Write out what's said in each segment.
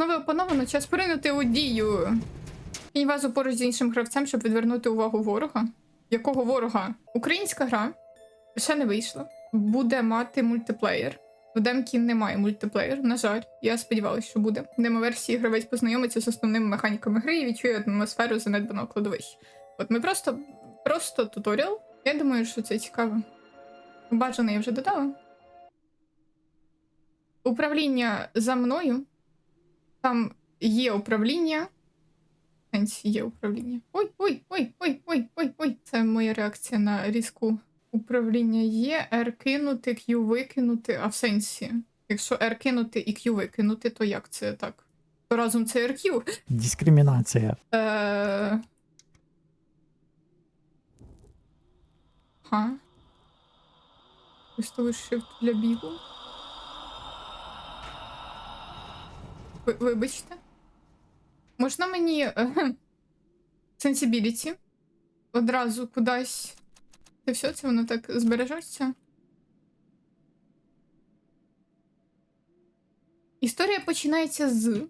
Основи опановано, час поринути у дію. Кінь вазу поруч з іншим гравцем, щоб відвернути увагу ворога. Якого ворога? Українська гра ще не вийшла. Буде мати мультиплеєр. В демкі немає мультиплеєр, на жаль. Я сподівалася, що буде. В демо-версії гравець познайомиться з основними механіками гри і відчує атмосферу занедбаного кладовища. От ми просто, просто туторіал. Я думаю, що це цікаво. Бажане я вже додала. Управління за мною. Там є управління. Є управління. Ой, ой, ой, ой, ой, ой, ой. Це моя реакція на різку. Управління є, R кинути, Q викинути, а в сенсі. Якщо R кинути і Q викинути, то як це так? То разом це RQ. Дискримінація. Е... Ха. Використовуєш shift для бігу. Ви, вибачте. Можна мені е, sensibility одразу кудись. Це все, це воно так збережеться. Історія починається з.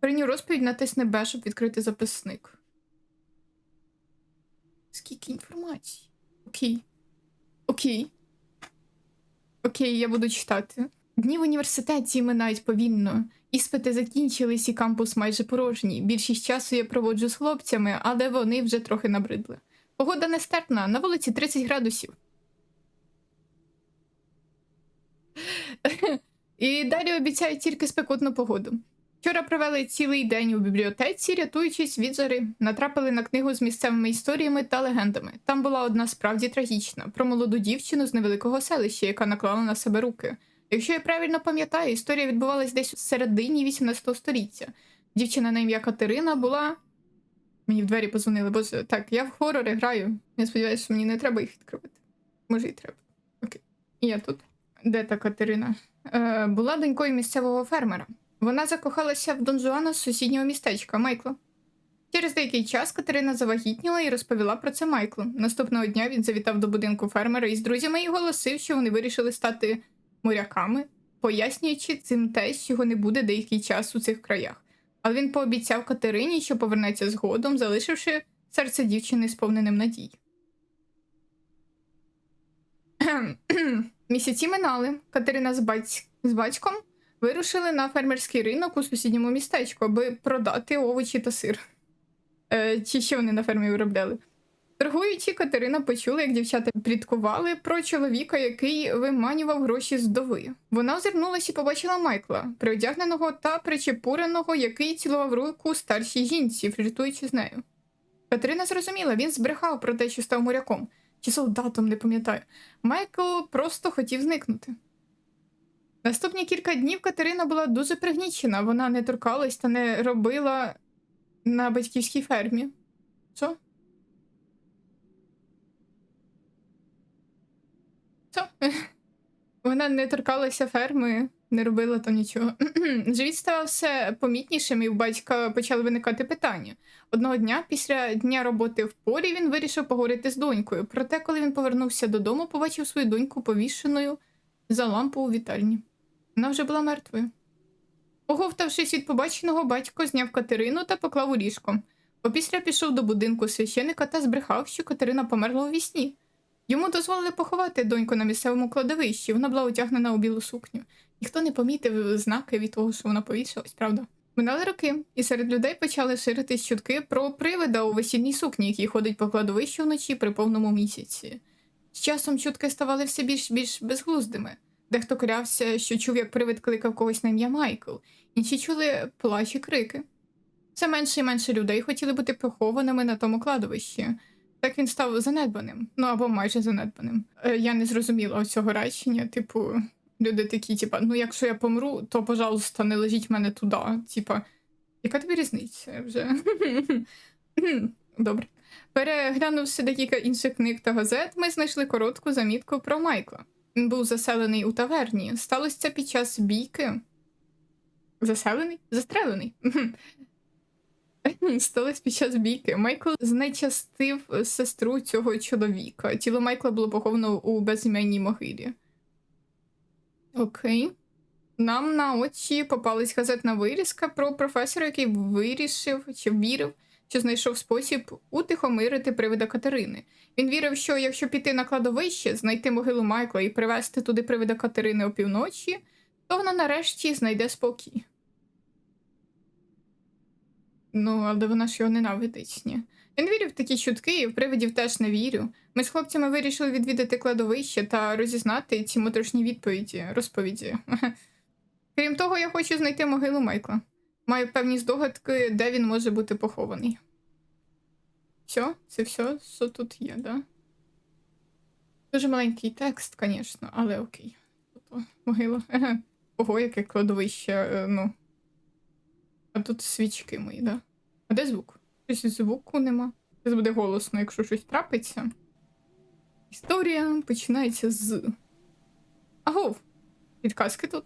Прийню розповідь натисни Б, щоб відкрити записник. Скільки інформації? Окей. Окей. Окей, я буду читати. Дні в університеті минають повільно. Іспити закінчились і кампус майже порожній. Більшість часу я проводжу з хлопцями, але вони вже трохи набридли. Погода нестерпна, на вулиці 30 градусів. І далі обіцяють тільки спекотну погоду. Вчора провели цілий день у бібліотеці, рятуючись від жари, натрапили на книгу з місцевими історіями та легендами. Там була одна справді трагічна про молоду дівчину з невеликого селища, яка наклала на себе руки. Якщо я правильно пам'ятаю, історія відбувалась десь у середині 18 століття. Дівчина на ім'я Катерина була. Мені в двері позвонили, бо так, я в хорори граю. Я сподіваюся, що мені не треба їх відкривати. Може, і треба. Окей. Я тут. Де та Катерина? Е, була донькою місцевого фермера. Вона закохалася в Дон Жуана з сусіднього містечка Майкла. Через деякий час Катерина завагітніла і розповіла про це Майклу. Наступного дня він завітав до будинку фермера із друзями і оголосив, що вони вирішили стати моряками, пояснюючи цим те, що його не буде деякий час у цих краях. Але він пообіцяв Катерині, що повернеться згодом, залишивши серце дівчини сповненим надій. Місяці минали. Катерина з, баць... з батьком вирушили на фермерський ринок у сусідньому містечку, аби продати овочі та сир. Е, чи що вони на фермі виробляли? Торгуючи, Катерина почула, як дівчата пліткували про чоловіка, який виманював гроші з вдови. Вона озирнулася і побачила Майкла, приодягненого та причепуреного, який цілував руку старшій жінці, фліртуючи з нею. Катерина зрозуміла, він збрехав про те, що став моряком, чи солдатом, не пам'ятаю. Майкл просто хотів зникнути. Наступні кілька днів Катерина була дуже пригнічена. Вона не торкалась та не робила на батьківській фермі. Що? Що? Вона не торкалася ферми, не робила там нічого. Живіт став все помітнішим, і у батька почали виникати питання. Одного дня, після дня роботи в полі, він вирішив поговорити з донькою. Проте, коли він повернувся додому, побачив свою доньку повішеною за лампу у вітальні. Вона вже була мертвою. Оговтавшись від побаченого, батько зняв Катерину та поклав у ліжко. Опісля пішов до будинку священика та збрехав, що Катерина померла у вісні. Йому дозволили поховати доньку на місцевому кладовищі. Вона була одягнена у білу сукню. Ніхто не помітив знаки від того, що вона повісилась, правда? Минали роки, і серед людей почали ширитись чутки про привида у весільній сукні, який ходить по кладовищу вночі при повному місяці. З часом чутки ставали все більш більш безглуздими. Дехто клявся, що чув, як привид кликав когось на ім'я Майкл, інші чули плач і крики. Все менше і менше людей хотіли бути похованими на тому кладовищі. Так він став занедбаним, ну або майже занедбаним. Е, я не зрозуміла цього речення. Типу, люди такі, типа, ну якщо я помру, то, пожалуйста, не лежіть мене туди. Типа, яка тобі різниця вже? Добре. Переглянувши декілька інших книг та газет, ми знайшли коротку замітку про Майкла. Він був заселений у таверні. Сталося це під час бійки. Заселений? Застрелений. Сталося під час бійки. Майкл знайчастив сестру цього чоловіка. Тіло Майкла було поховано у безіменній могилі. Окей. Нам на очі попалась газетна вирізка про професора, який вирішив чи вірив, що знайшов спосіб утихомирити привида Катерини. Він вірив, що якщо піти на кладовище, знайти могилу Майкла і привезти туди привида Катерини опівночі, то вона нарешті знайде спокій. Ну, але вона ж його ненавидить, ні. Він вірив в такі чутки, і в привидів теж не вірю. Ми з хлопцями вирішили відвідати кладовище та розізнати ці моторошні відповіді, розповіді. Крім того, я хочу знайти могилу Майкла. Маю певні здогадки, де він може бути похований. Все, це все, що тут є, да? Дуже маленький текст, звісно, але окей. Тобто, могила. Ого, яке кладовище, е, ну. А тут свічки мої, да? А де звук? Щось звуку нема. Це буде голосно, якщо щось трапиться. Історія починається з. Агов! Підказки тут.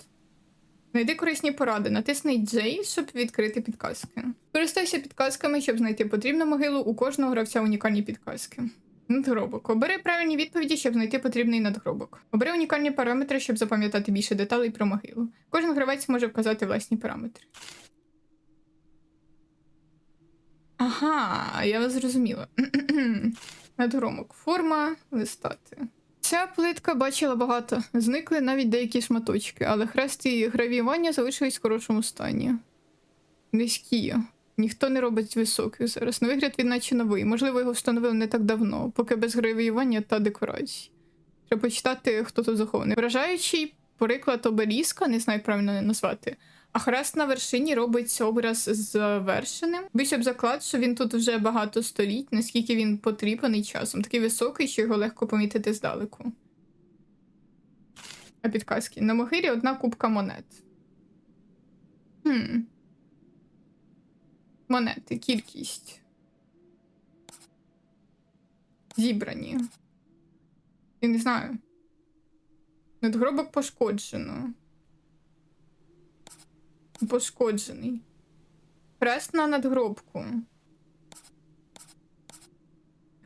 Знайди корисні поради. Натисни J, щоб відкрити підказки. Користайся підказками, щоб знайти потрібну могилу. У кожного гравця унікальні підказки. Надгробок. Обери правильні відповіді, щоб знайти потрібний надгробок. Обери унікальні параметри, щоб запам'ятати більше деталей про могилу. Кожен гравець може вказати власні параметри. Ага, я вас зрозуміла. Надгромок. Форма листати. Ця плитка бачила багато. Зникли навіть деякі шматочки, але хрест і гравіювання залишились в хорошому стані. Низькі. Ніхто не робить високих зараз. На вигляд він наче новий. Можливо, його встановили не так давно, поки без гравіювання та декорацій. Треба почитати, хто тут захований. Вражаючий приклад обеліска, не знаю як правильно назвати. А хрест на вершині робить образ завершеним. Більше заклад, що він тут вже багато століть, наскільки він потрібний часом. Такий високий, що його легко помітити здалеку. А підказки. На могилі одна кубка монет. Хм. Монети, кількість. Зібрані. Я не знаю. Надгробок пошкоджено. Пошкоджений. Хрест на надгробку.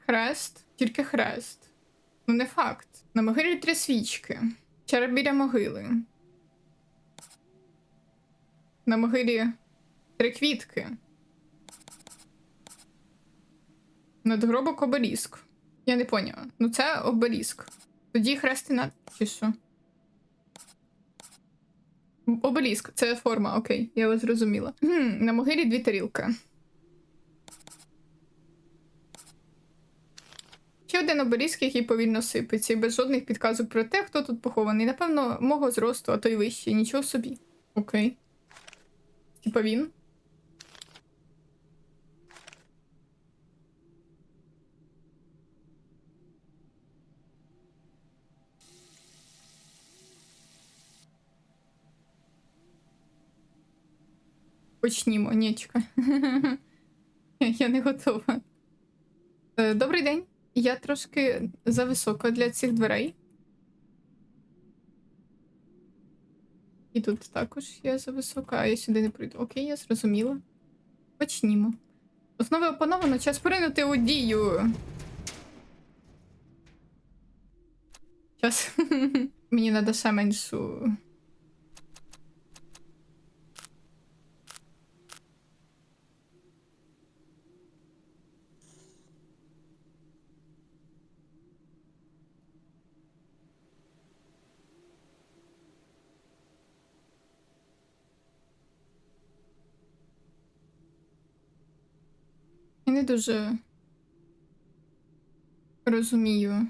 Хрест, тільки хрест. Ну, не факт. На могилі три свічки. Череп біля могили. На могилі три квітки. Надгробок обеліск. Я не поняла. Ну це обеліск. Тоді хрест і над... Чи що? Обеліск, це форма, окей, я вас зрозуміла. Хм, на могилі дві тарілки. Ще один обеліск, який повільно сипеться, і без жодних підказок про те, хто тут похований. Напевно, мого зросту, а то й вище, нічого собі. Окей. Типа він. Почнімо, нічка. Я не готова. Е, Добрий день. Я трошки зависока для цих дверей. І тут також я зависока, а я сюди не прийду. Окей, я зрозуміла. Почнімо. Основи опановано, час поринути у дію. Час. Мені треба ще меншу. Дуже розумію.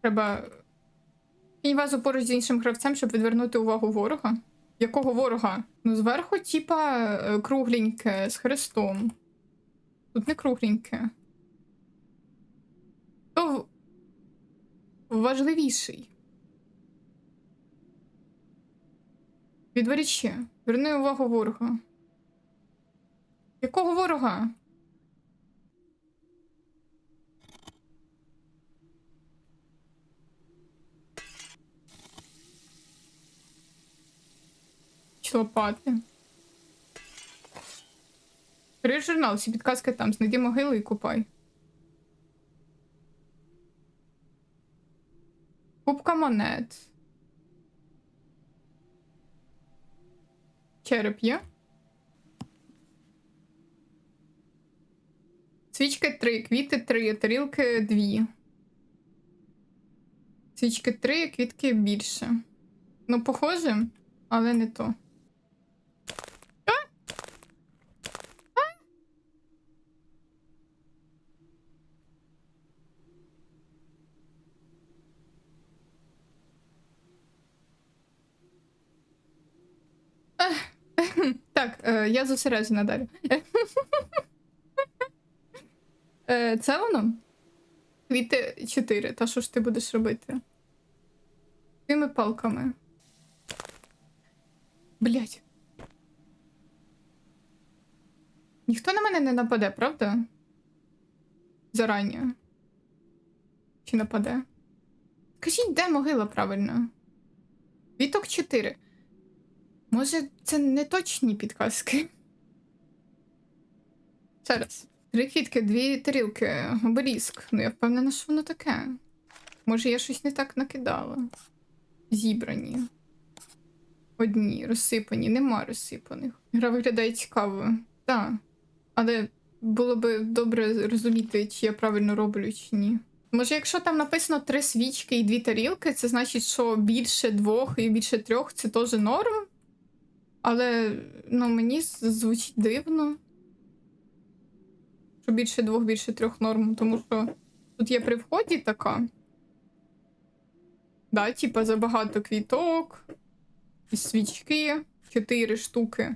Треба. Вазу поруч з іншим гравцем, щоб відвернути увагу ворога. Якого ворога? Ну, зверху, типа, е, кругленьке з хрестом. Тут не кругленьке. То важливіший. Відверніть ще. Верни увагу ворога. Якого ворога? Лопати? Бери журнал, всі підказки там, знайди могилу і купай. Кубка монет. Череп є. Свічки 3, квіти 3, тарілки 2. Свічки 3, квітки більше. Ну, похоже, але не то. А! А! Так, е, я зосереджена далі. Е, Це воно? Квіти 4. Та що ж ти будеш робити? Тими палками. Блять. Ніхто на мене не нападе, правда? Зарані. Чи нападе? Скажіть, де могила правильно? Віток 4. Може, це не точні підказки? Ще раз. Три квітки, дві тарілки, обеліск. Ну, я впевнена, що воно таке. Може, я щось не так накидала. Зібрані. Одні, розсипані, нема розсипаних. Гра виглядає цікаво. Так. Але було би добре розуміти, чи я правильно роблю, чи ні. Може, якщо там написано три свічки і дві тарілки, це значить, що більше двох і більше трьох це теж норм. Але ну, мені звучить дивно. Що більше двох, більше трьох норм, тому що тут є при вході така. Да, типа забагато квіток, свічки, чотири штуки.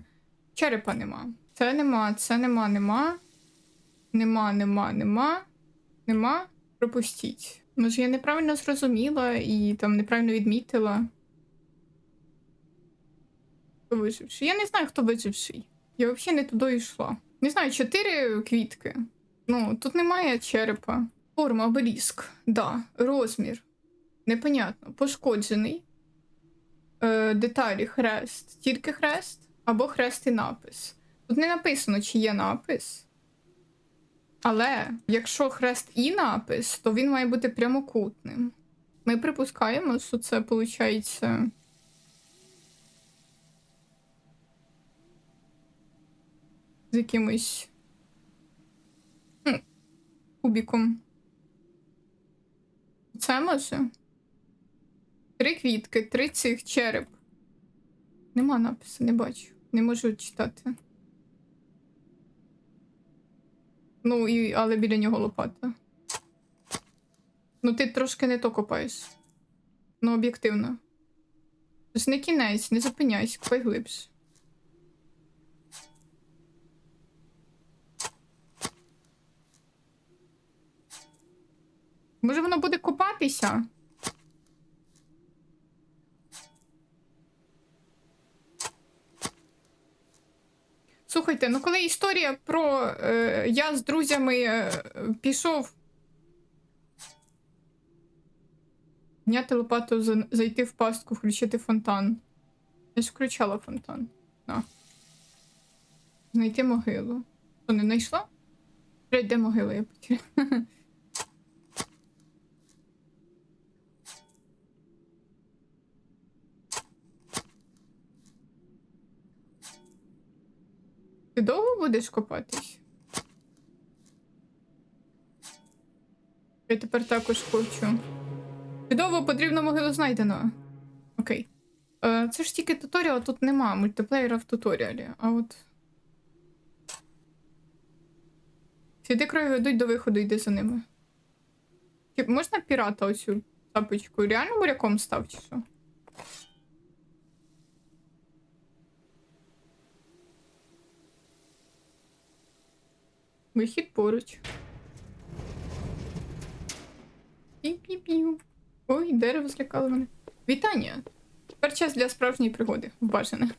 Черепа нема. Це нема, це нема, нема. Нема, нема, нема. Нема. Пропустіть. Може, я неправильно зрозуміла і там неправильно відмітила. Хто виживший? Я не знаю, хто виживший. Я взагалі не туди йшла. Не знаю, чотири квітки. Ну, тут немає черепа. Форма, обеліск. Да. Розмір. Непонятно. Пошкоджений. Е, деталі хрест. Тільки хрест або хрест і напис. Тут не написано, чи є напис. Але якщо хрест і напис, то він має бути прямокутним. Ми припускаємо, що це виходить. З якимось м, кубіком. Це може? Три квітки, три цих череп. Нема напису, не бачу. Не можу читати. Ну, і, але біля нього лопата. Ну, ти трошки не то копаєш. Ну, об'єктивно. Тож не кінець, не зупиняйся, копай глибше. Може, воно буде копатися? Слухайте, ну коли історія про е, я з друзями е, пішов. Зняти лопату, зайти в пастку, включити фонтан. Я ж включала фонтан. На. Знайти могилу. Що, не знайшла? Де могила, я потеряла. Ти довго будеш копатись? Я тепер також хочу. Чудово, потрібно могилу знайдено. Окей. Е, це ж тільки туторіал, тут нема мультиплеєра в туторіалі, а от. Сліди крові ведуть до виходу, йди за ними. Можна пірата оцю тапочку? Реально моряком став, чи що? Вихід поруч. Пі-пі-пів. Ой, дерево злякало мене. Вітання! Тепер час для справжньої пригоди. Вбажане.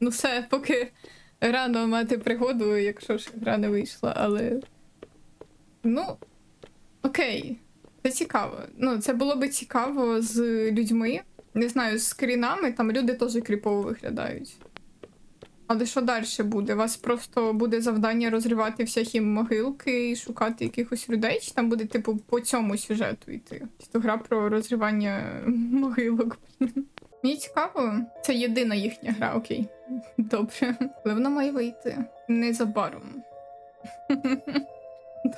Ну, все, поки рано мати пригоду, якщо ж гра не вийшла, але. Ну, окей. Це цікаво. Ну, це було би цікаво з людьми. Не знаю, з скрінами, там люди теж кріпово виглядають. Але що далі буде? У вас просто буде завдання розривати всякі могилки і шукати якихось людей, чи там буде, типу, по цьому сюжету йти? Чи то гра про розривання могилок? Мені цікаво, це єдина їхня гра, окей. Добре. Але вона має вийти незабаром.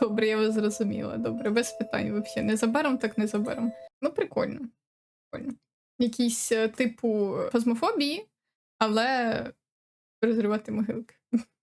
Добре, я вас зрозуміла. Добре, без питань взагалі. Незабаром, так незабаром. Ну, прикольно. Прикольно. Якісь е, типу фазмофобії, але розривати могилки.